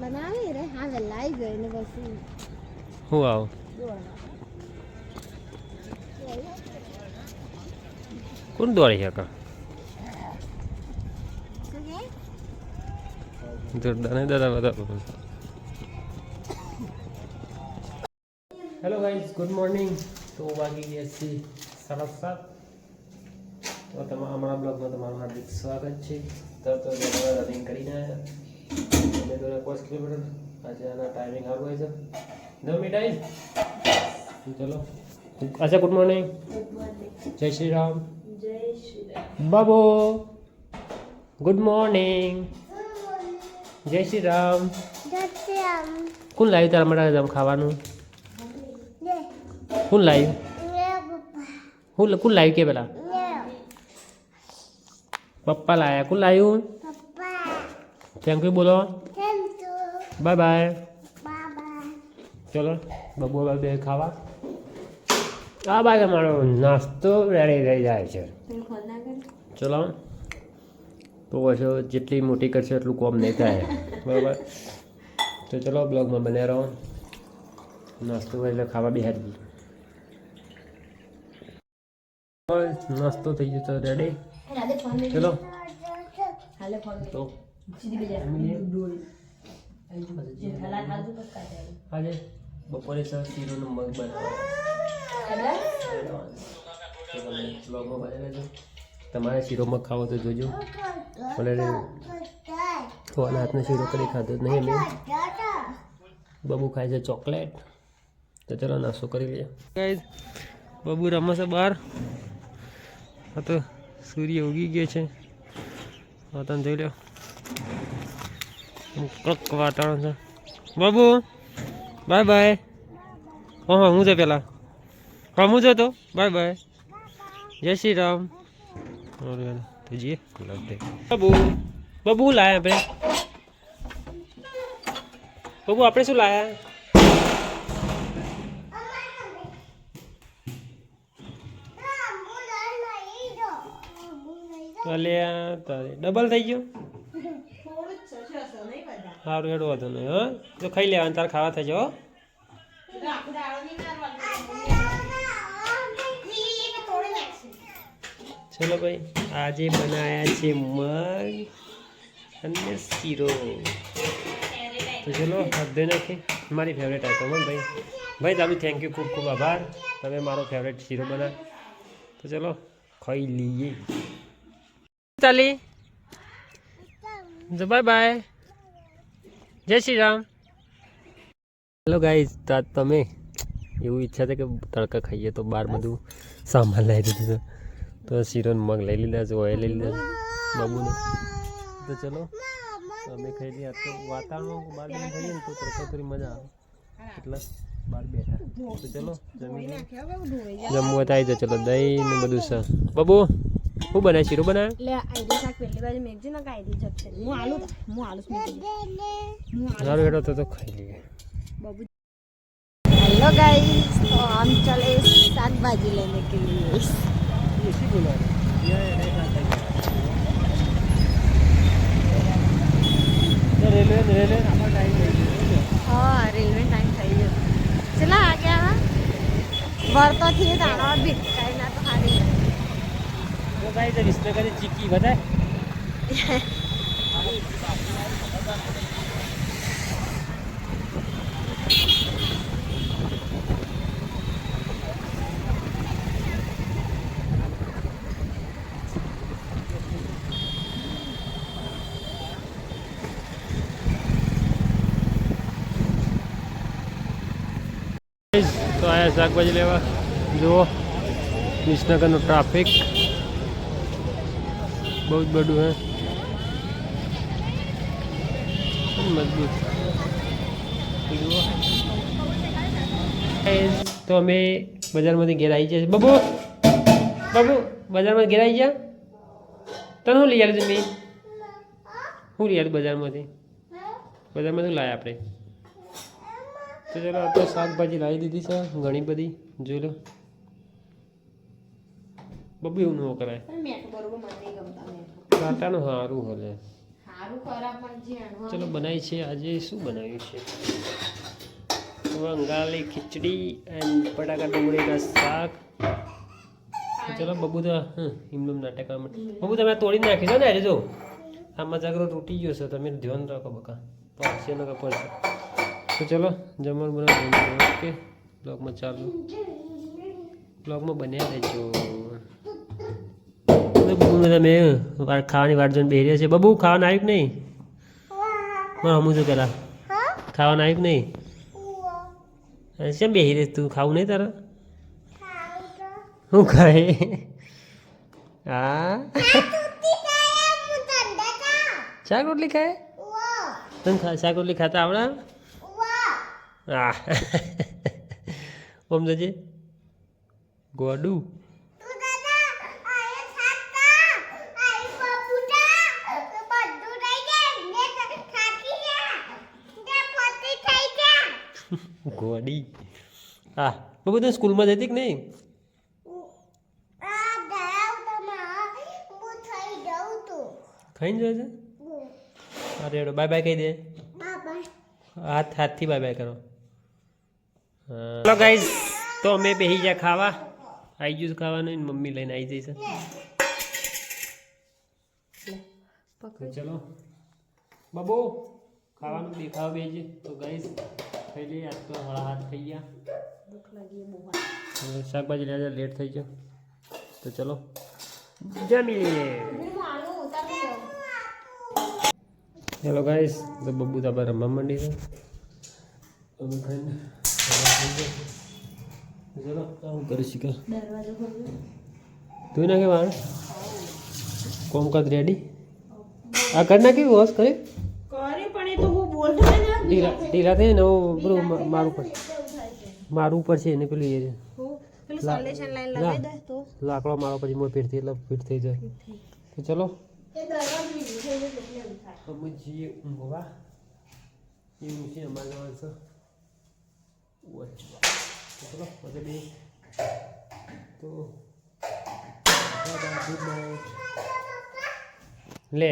બનાવી રે? હા વેલા આવી ગઈ ને પછી હું આવ? કોણ દોડી શકે જોરદાર દાદા બધા હેલો ગાઈઝ ગુડ મોર્નિંગ તો વાગી ગયા છે સાડા સાત. તો તમારા અમારા બ્લોગમાં તમારું હાર્દિક સ્વાગત છે. તરત રનિંગ કરીને આવ્યા. પાંચ કિલોમીટર આજે આના ટાઈમિંગ સારું હોય છે. નવ ટાઈમ ચલો. અચ્છા ગુડ મોર્નિંગ જય શ્રી રામ. જય શ્રી બાબો. ગુડ મોર્નિંગ જય શ્રી રામ. કોણ લાવ્યું તારા માટે આમ ખાવાનું? કોણ લાવ્યું? કુલ લાઈવ હું કોણ લાવ્યું કે પેલા? પપ્પા લાયા. કોણ લાવ્યું? થેન્ક યુ બોલો. છો બાય બાય ચલો બબુ બે ખાવા. આ બાજુ મારો નાસ્તો રેડી થઈ જાય છે. ચલો. તો પછી જેટલી મોટી કરશે એટલું કોમ નહીં થાય. બરાબર? તો ચલો બ્લોગમાં બને રહો. નાસ્તો એટલે ખાવા બી હારી નાસ્તો થઈ ગયો તો રેડી ચલો. તો આજે બપોરે સર શીરોનું મગ બનાવવાનો. તમારે શીરો મગ ખાવો તો જોજો. અને થોડા હાથનો શીરો કરી ખાધો જ નહીં અમે. બબુ ખાય છે ચોકલેટ. તો ચલો નાસ્તો કરી લઈએ. ગાઈઝ બબુ રમે છે બહાર. હા તો સૂર્ય ઉગી ગયો છે. હા તમે જોઈ લો. કડક વાતાવરણ છે. બાબુ, બાય બાય. હા હા હું છે પેલા? હા, હું તો? Bye bye. જય શ્રી રામ. જઈએ. બાબુ બાબુ શું લાયા આપણે? બાબુ, આપણે શું લાયા? ડબલ થઈ ગયો? સારું હેડો વાંધો નહીં, હા. જો ખાઈ લેવાનું, તારે ખાવા થઈ જાઓ ચલો ભાઈ, આજે બનાયા છે મગ અને શીરો. તો ચલો હદે નાખી મારી ફેવરેટ આઈટમ હો ભાઈ. ભાઈ, તારું થેન્ક યુ ખૂબ ખૂબ આભાર. તમે મારો ફેવરેટ શીરો બના તો ચલો, ખાઈ લઈએ. ચાલી બાય બાય જય શ્રી રામ. હેલો ગાઈઝ તો તમે? એવું ઈચ્છા છે કે તડકા ખાઈએ તો બહાર બધું સામાન લઈ દીધું તો શીરોન મગ લઈ લીધા છે ઓઇલ લઈ લીધા છે, બાબુને. તો ચલો, અમે ખાઈ લઈએ તો વાતાવરણ બહાર જઈને ખાઈએ ને તો તડકા થોડી મજા આવે. એટલે બહાર બેઠા. તો ચલો, જમી જમવું તો આવી જાય ચલો દહીં ને બધું સર બાબુ શું બનાવે શીરો બનાવે લે આઈડી શાક પેલી બાજુ મેગજી ના કાઈડી જશે હું આલુ હું આલુ મેગજી હું સારું હેડો તો તો ખાઈ લઈએ बाबू हेलो गाइस तो हम चले शाकभाजी लेने के लिए રેલવે રેલવે हाँ रेलवे टाइम થઈ ગયો ચલા આ ગયા વળતો થી દાણા બી કઈ ના તો હારી ભાઈ તો વિસનગરની ચીકી બતાય તો અહીંયા શાકભાજી લેવા. જુઓ વિસનગરનું ટ્રાફિક બહુ જ બધું હે મજબૂત. તો અમે બજારમાંથી ઘેર આવી ગયા બબુ બબુ બજારમાં ઘેર આવી ગયા તને શું લઈ આવ્યું તમે શું લઈ આવ્યું બજારમાંથી બજારમાંથી લાયા આપણે તો ચાલો આ તો શાકભાજી લાવી દીધી છે ઘણી બધી જોઈ લો બબુ એવું ન કરાય કાંટાનું સારું હલે. હા ચલો બનાવી છે આજે શું બનાવ્યું છે? વંગાળી ખીચડી એન્ડ બટાકા ડુંગળીના શાક. ચલો બબુદા તો હમ એમનું નાટક માટે બબુ તમે તોડી નાખી છો ને આજે જો. આમાં જાગરો તૂટી ગયો છે તમે ધ્યાન રાખો બકા. પડશે ન પડશે. તો ચલો જમણ બનાવો. ઓકે બ્લોગમાં ચાલુ. બ્લોગમાં બન્યા રહેજો. બબુ તમે ખાવાની વાટ જોઈને બેહી રહ્યા છે. બબુ ખાવાનું આવ્યું કે નહીં હા હમું છું પેલા ખાવાનું આવ્યું કે નહીં કેમ બેહી રહી તું? ખાવું નહીં તારા? શું ખાય? હા? શાક રોટલી ખાય? તને ખા શાક રોટલી ખાતા આવડે? હા. ઓમ જજે. ગોડું. ગોડી હા બાબુ તું સ્કૂલમાં જતી કે નહીં? ખાઈને જાય છે અરે એડો બાય બાય કહી દે. હાથ હાથથી બાય બાય કરો ચલો ગાઈઝ તો અમે બેસી જાય ખાવા. આવી ગયું ખાવાનું. મમ્મી લઈને આવી જઈશ ચલો. બબો ખાવાનું દેખાવ બેજે. તો ગાઈઝ ખાઈ લઈએ આજ તો હળા હાથ થઈ ગયા. હવે શાકભાજી લેવા લેટ થઈ ગયો. તો ચલો. જમી લઈએ હેલો ગાઈસ તો બબ્બુ તાબા રમવા માંડી છે. અમે થઈ ચલો આવું કરી શીખે. તું નાખે વાળ? કોમકાત રેડી આ કરી નાખી વોશ કરી? કરી પણ એ તો હું બોલતો ઢીલા ઢીલા થઈ ને હું મા- મારું ઉપર. મારું પડશે એને પેલું એ છે. પેલું લા- સોલ્યુશન લાઈન ના. લગાવી દે તો? લાકડો મારો પછી મોં ફીટ થઈ એટલે ફીટ થઈ જાય. તો ચલો. અમે જઈએ ઊંઘવા. એ ઊંઘી અમારે જવાનું છે ચલો પછી બી તો ગુડ નાઇટ લે.